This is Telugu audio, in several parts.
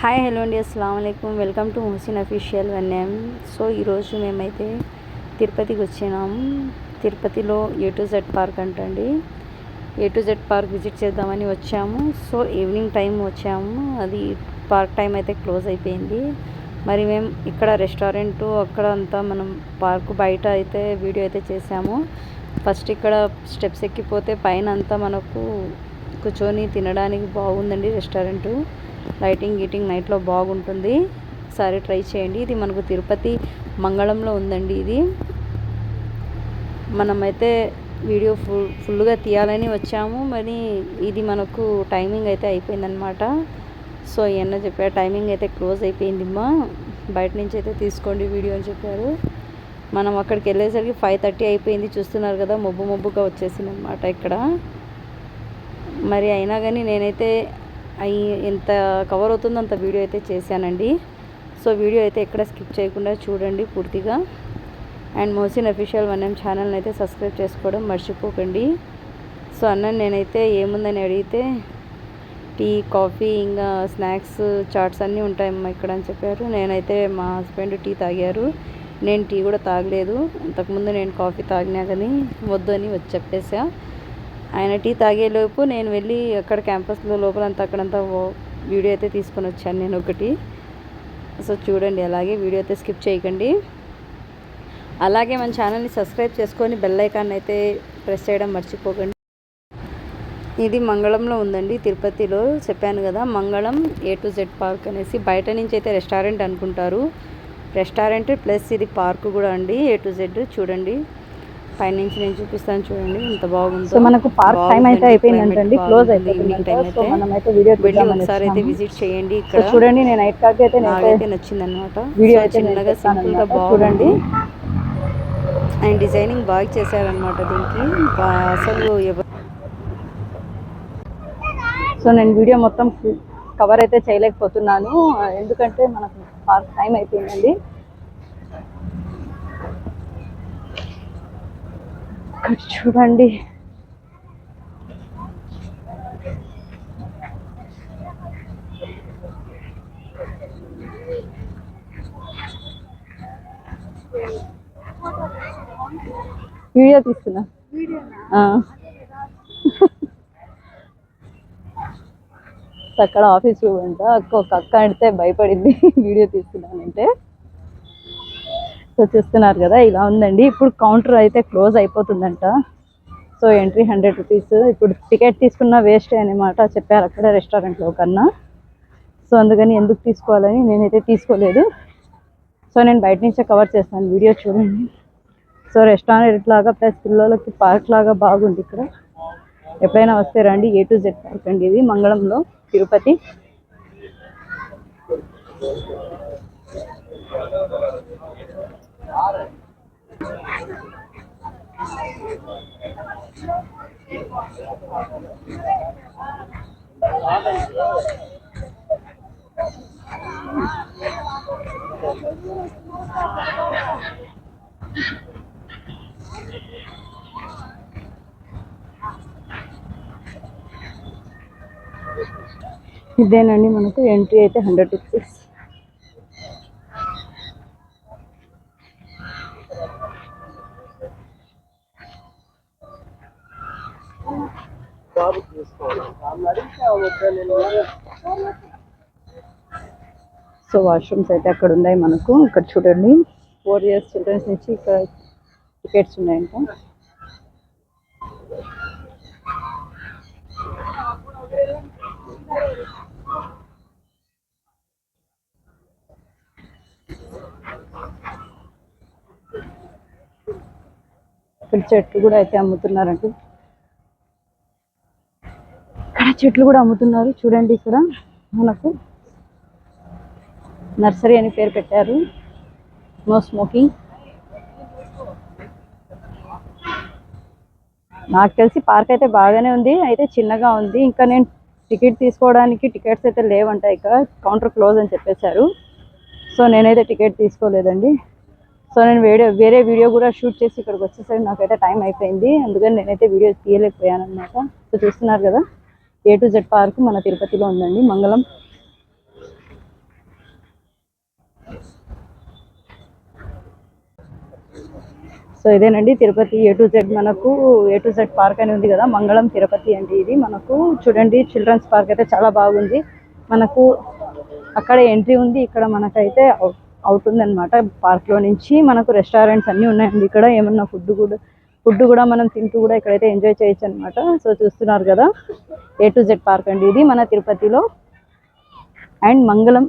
హాయ్ హలో అండి. అస్సలం welcome to Hussain official one M so ఈరోజు మేమైతే తిరుపతికి వచ్చినాము. తిరుపతిలో ఏ టు జెడ్ పార్క్ అంటండి. A to Z park visit చేద్దామని వచ్చాము. సో ఈవినింగ్ టైం వచ్చాము. అది పార్క్ టైం అయితే క్లోజ్ అయిపోయింది. మరి మేము ఇక్కడ రెస్టారెంట్ అక్కడ అంతా మనం పార్క్ బయట అయితే వీడియో అయితే చేసాము ఫస్ట్ ఇక్కడ స్టెప్స్ ఎక్కిపోతే పైన అంతా మనకు కూర్చొని తినడానికి బాగుందండి రెస్టారెంట్ లైటింగ్ గీటింగ్ నైట్లో బాగుంటుంది. ఒకసారి ట్రై చేయండి. ఇది మనకు తిరుపతి మంగళంలో ఉందండి ఇది. మనమైతే వీడియో ఫుల్ ఫుల్గా తీయాలని వచ్చాము. మరి ఇది మనకు టైమింగ్ అయితే అయిపోయిందనమాట సో ఈయన చెప్పారు టైమింగ్ అయితే క్లోజ్ అయిపోయింది అయిపోయిందిమ్మా. బయట నుంచి అయితే తీసుకోండి వీడియో అని చెప్పారు. మనం అక్కడికి వెళ్ళేసరికి ఫైవ్ థర్టీ అయిపోయింది. చూస్తున్నారు కదా మబ్బు మబ్బుగా వచ్చేసింది అనమాట ఇక్కడ. మరి అయినా కానీ నేనైతే అయ్యి ఎంత కవర్ అవుతుందో అంత వీడియో అయితే చేశానండి. సో వీడియో అయితే ఎక్కడ స్కిప్ చేయకుండా చూడండి పూర్తిగా. And Mohsin official one M ఛానల్ని అయితే సబ్స్క్రైబ్ చేసుకోవడం మర్చిపోకండి. సో అన్న నేనైతే ఏముందని అడిగితే టీ కాఫీ ఇంకా స్నాక్స్ చాట్స్ అన్నీ ఉంటాయమ్మా ఇక్కడ అని చెప్పారు. నేనైతే మా హస్బెండ్ టీ తాగారు. నేను టీ కూడా తాగలేదు. అంతకుముందు నేను కాఫీ తాగినా కానీ వద్దు అని వచ్చి చెప్పేసా. ఆయన టీ తాగేలోపు నేను వెళ్ళి అక్కడ క్యాంపస్లో లోపలంతా అక్కడంతా వీడియో అయితే తీసుకొని వచ్చాను నేను ఒకటి. సో చూడండి అలాగే వీడియో అయితే స్కిప్ చేయకండి. అలాగే మన ఛానల్ని సబ్స్క్రైబ్ చేసుకొని బెల్ ఐకాన్ అయితే ప్రెస్ చేయడం మర్చిపోకండి. ఇది మంగళంలో ఉందండి తిరుపతిలో చెప్పాను కదా మంగళం ఏ టు జెడ్ పార్క్ అనేసి బయట నుంచి అయితే రెస్టారెంట్ అనుకుంటారు. రెస్టారెంట్ ప్లస్ ఇది పార్క్ కూడా అండి ఏ టు జెడ్ చూడండి. పైనుంచి నేను చూపిస్తాను చూడండి ఎంత బాగుందో. సో మనకు పార్క్ టైం అయితే అయిపోయిందంటండి. క్లోజ్ అయిపోయింది ఈవినింగ్ టైం సో మనం అయితే వీడియో వెళ్ళి ఒకసారి అయితే విజిట్ చేయండి ఇక్కడ. చూడండి నేను నైట్ కాకి అయితే నేను నాకైతే నచ్చింది అనమాట వీడియో అయితే చిన్నగా నేను సింపుల్గా చేస్తానన్నమాట. బాగుంది. చూడండి. అండ్ డిజైనింగ్ బాగా చేశారనమాట దీనికి. అసలు సో నేను వీడియో మొత్తం కవర్ అయితే చేయలేకపోతున్నాను. ఎందుకంటే మనకు పార్క్ టైం అయిపోయిందండి. ఇక్కడ చూడండి. వీడియో తీస్తున్నా. ఆ. అక్కడ ఆఫీస్ రూమ్ అంట ఒక అక్క అంటే భయపడింది. వీడియో తీస్తున్నానంటే. సో చూస్తున్నారు కదా ఇలా ఉందండి. ఇప్పుడు కౌంటర్ అయితే క్లోజ్ అయిపోతుందంట. సో ఎంట్రీ హండ్రెడ్ రూపీస్ ఇప్పుడు టికెట్ తీసుకున్న వేస్ట్ అనమాట చెప్పారు అక్కడ రెస్టారెంట్లో కన్నా. సో అందుకని ఎందుకు తీసుకోవాలని నేనైతే తీసుకోలేదు. సో నేను బయట నుంచే కవర్ చేస్తాను వీడియో చూడండి. సో రెస్టారెంట్ లాగా ప్లస్ పిల్లలకి పార్క్ లాగా బాగుంది ఇక్కడ. ఎప్పుడైనా వస్తే రండి. ఏ టు జెడ్ పార్క్ అండి ఇది మంగళంలో తిరుపతి. ఇదేనండి మనకు ఎంట్రీ అయితే హండ్రెడ్ రూపీస్. సో వాష్రూమ్స్ అయితే అక్కడ ఉన్నాయి మనకు. ఇక్కడ చూడండి. ఫోర్ ఇయర్స్ చిల్డ్రన్స్ నుంచి ఇక్కడ టికెట్స్ ఉన్నాయంట. ఇక్కడ చెట్లు కూడా అయితే అమ్ముతున్నారండి చెట్లు కూడా అమ్ముతున్నారు. చూడండి ఇక్కడ మనకు. నర్సరీ అని పేరు పెట్టారు. No smoking. నాకు తెలిసి పార్క్ అయితే బాగానే ఉంది. అయితే చిన్నగా ఉంది. ఇంకా నేను టికెట్ తీసుకోవడానికి టికెట్స్ అయితే లేవంట. ఇక కౌంటర్ క్లోజ్ అని చెప్పేశారు. సో నేనైతే టికెట్ తీసుకోలేదండి. సో నేను వేరే వేరే వీడియో కూడా షూట్ చేసి ఇక్కడికి వచ్చేసరికి నాకైతే టైం అయిపోయింది. అందుకని నేనైతే వీడియో తీయలేకపోయాను అనమాట సో చూస్తున్నారు కదా. ఏ టు జెడ్ పార్క్ మన తిరుపతిలో ఉందండి. మంగళం. సో ఇదేనండి. తిరుపతి ఏ టు జెడ్ మనకు ఏ టు జెడ్ పార్క్ అని ఉంది కదా. మంగళం తిరుపతి అండి ఇది. మనకు చూడండి చిల్డ్రన్స్ పార్క్ అయితే చాలా బాగుంది. మనకు అక్కడ ఎంట్రీ ఉంది. ఇక్కడ మనకైతే అవుట్ ఉందన్నమాట పార్క్లో నుంచి మనకు రెస్టారెంట్స్ అన్నీ ఉన్నాయండి. ఇక్కడ ఏమన్నా ఫుడ్ కూడా ఫుడ్ కూడా మనం తింటూ కూడా ఇక్కడైతే ఎంజాయ్ చేయొచ్చు అనమాట సో చూస్తున్నారు కదా ఏ టు జెడ్ పార్క్ అండి ఇది మన తిరుపతిలో. అండ్ మంగళం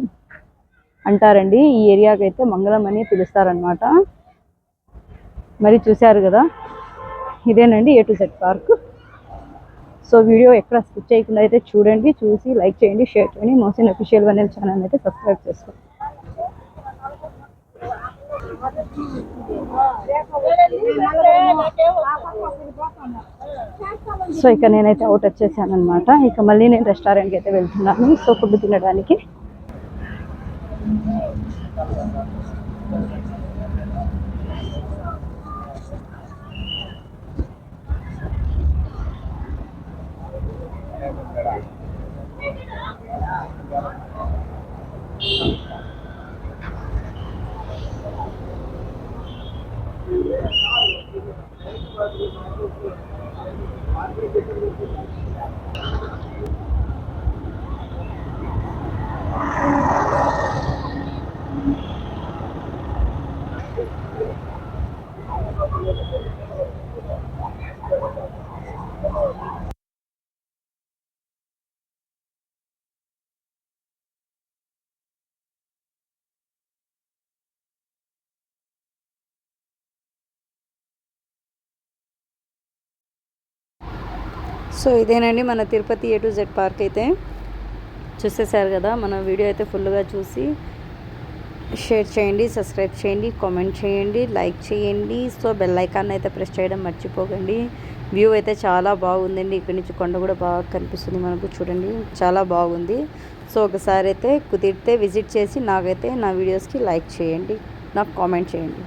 అంటారండి ఈ ఏరియాకి అయితే మంగళం అని పిలుస్తారనమాట మరి చూశారు కదా ఇదేనండి A to Z park. So video ఎక్కడ స్కిప్ చేయకుండా అయితే చూడండి చూసి లైక్ చేయండి షేర్ చేయండి. మోసిన్ అఫీషియల్ వనల్ ఛానల్ అయితే సబ్స్క్రైబ్ చేసుకోండి. సో ఇక నేనైతే అవుట్ వచ్చేసాను అనమాట ఇక మళ్ళీ నేను రెస్టారెంట్కి అయితే వెళ్తున్నాను. సో ఫుడ్ తినడానికి. సో ఇదేనండి మన Tirupati A to Z park అయితే. చూసేసారు కదా మన వీడియో అయితే ఫుల్గా చూసి షేర్ చేయండి సబ్స్క్రైబ్ చేయండి కామెంట్ చేయండి లైక్ చేయండి. సో బెల్ ఐకాన్ అయితే ప్రెస్ చేయడం మర్చిపోకండి. వ్యూ అయితే చాలా బాగుందండి. ఇక్కడ నుంచి కొండ కూడా బాగా కనిపిస్తుంది మనకు చూడండి. చాలా బాగుంది. సో ఒకసారి అయితే కుదిరితే విజిట్ చేసి నాకైతే నా వీడియోస్కి లైక్ చేయండి నాకు కామెంట్ చేయండి.